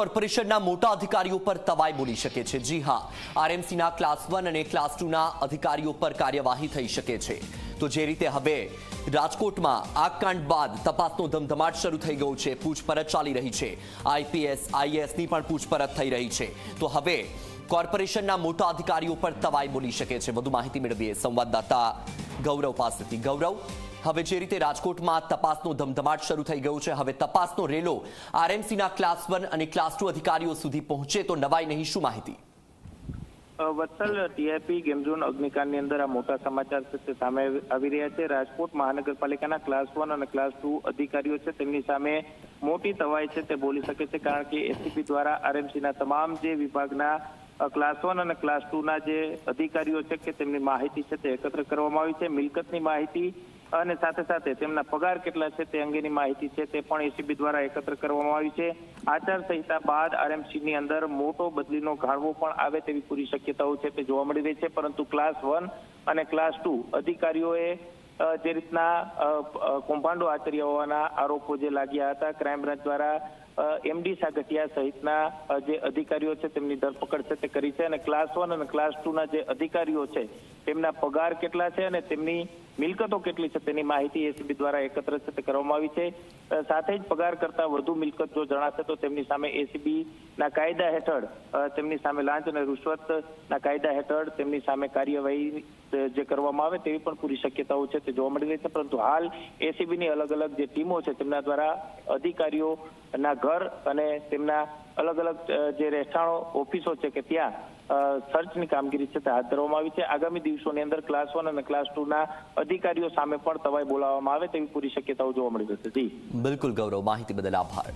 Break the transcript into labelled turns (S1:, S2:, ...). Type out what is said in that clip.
S1: કોર્પોરેશનના મોટા અધિકારીઓ પર તવાઈ બોલી શકે છે. જી હા, આરએમસીના ક્લાસ વન અને ક્લાસ ટુના અધિકારીઓ પર કાર્યવાહી થઈ શકે છે. તો જે રીતે હવે રાજકોટમાં આગકાંડ બાદ તપાસનો ધમધમાટ શરૂ થઈ ગયો છે, પૂછપરછ ચાલી રહી છે. આઈપીએસ, આઈએએસની પણ પૂછપરછ થઈ રહી છે. તો હવે કોર્પોરેશનના મોટા અધિકારીઓ પર તવાઈ બોલી શકે છે. વધુ માહિતી મેળવીએ સંવાદદાતા ગૌરવ પાસેથી. ગૌરવ હવે જે રીતે રાજકોટમાં તપાસનો ધમધમાટ શરૂ થઈ ગયો છે, હવે તપાસનો રેલો આરએમસીના ક્લાસ વન અને ક્લાસ ટુ અધિકારીઓ સુધી પહોંચે તો નવાઈ નહીં, શું માહિતી?
S2: વત્સલ ટીઆઈપી ગેમઝોન અગ્નિકાંડની અંદર આ મોટા સમાચાર છે સામે આવી રહ્યા છે. રાજકોટ મહાનગરપાલિકાના ક્લાસ વન અને ક્લાસ ટુ અધિકારીઓ છે તેમની સામે મોટી તવાઈ છે તે બોલી શકે છે, કારણ કે એસીપી દ્વારા આરએમસીના તમામ જે વિભાગના ક્લાસ વન અને ક્લાસ ટુ ના જે અધિકારીઓ છે કે તેમની માહિતી છે તે એકત્ર કરવામાં આવી છે. મિલકતની માહિતી અને સાથે સાથે તેમના પગાર કેટલા છે તે અંગેની માહિતી છે તે પણ એસીબી દ્વારા એકત્ર કરવામાં આવી છે. આચાર સંહિતા બાદ આરએમસીની અંદર મોટો બદલીનો ગાળવો પણ આવે તેવી પૂરી શક્યતાઓ છે તે જોવા મળી રહી છે, પરંતુ ક્લાસ વન અને ક્લાસ ટુ અધિકારીઓએ જે રીતના કૌભાંડો આચર્યા હોવાના આરોપો જે લાગ્યા હતા ક્રાઇમ બ્રાન્ચ દ્વારા એમડી સાગઠિયા સહિતના જે અધિકારીઓ છે તેમની ધરપકડ છે તે કરી છે અને ક્લાસ વન અને ક્લાસ ટુ ના જે અધિકારીઓ છે તેમના પગાર કેટલા છે અને તેમની મિલકતો કેટલી છે તેની માહિતી એસીબી દ્વારા એકત્ર છે તે કરવામાં આવી છે. સાથે જ પગાર કરતા વધુ મિલકત જો જણાશે તો તેમની સામે એસીબી ના કાયદા હેઠળ તેમની સામે લાંચ અને રૂશ્વત ના કાયદા હેઠળ તેમની સામે કાર્યવાહી જે કરવામાં આવે તેવી પણ પૂરી શક્યતાઓ છે તે જોવા મળી રહી છે. પરંતુ હાલ એસીબી ની અલગ અલગ જે ટીમો છે તેમના દ્વારા અધિકારીઓના ઘર અને તેમના અલગ અલગ જે રહેઠાણો, ઓફિસો છે કે ત્યાં સર્ચની કામગીરી છે તે હાથ ધરવામાં આવી છે. આગામી દિવસોની અંદર ક્લાસ વન અને ક્લાસ ટુ ના અધિકારીઓ સામે પણ તવાઈ બોલાવવામાં આવે તેવી પૂરી શક્યતાઓ જોવા મળી છે. જી.
S1: બિલકુલ ગૌરવ. માહિતી બદલ આભાર.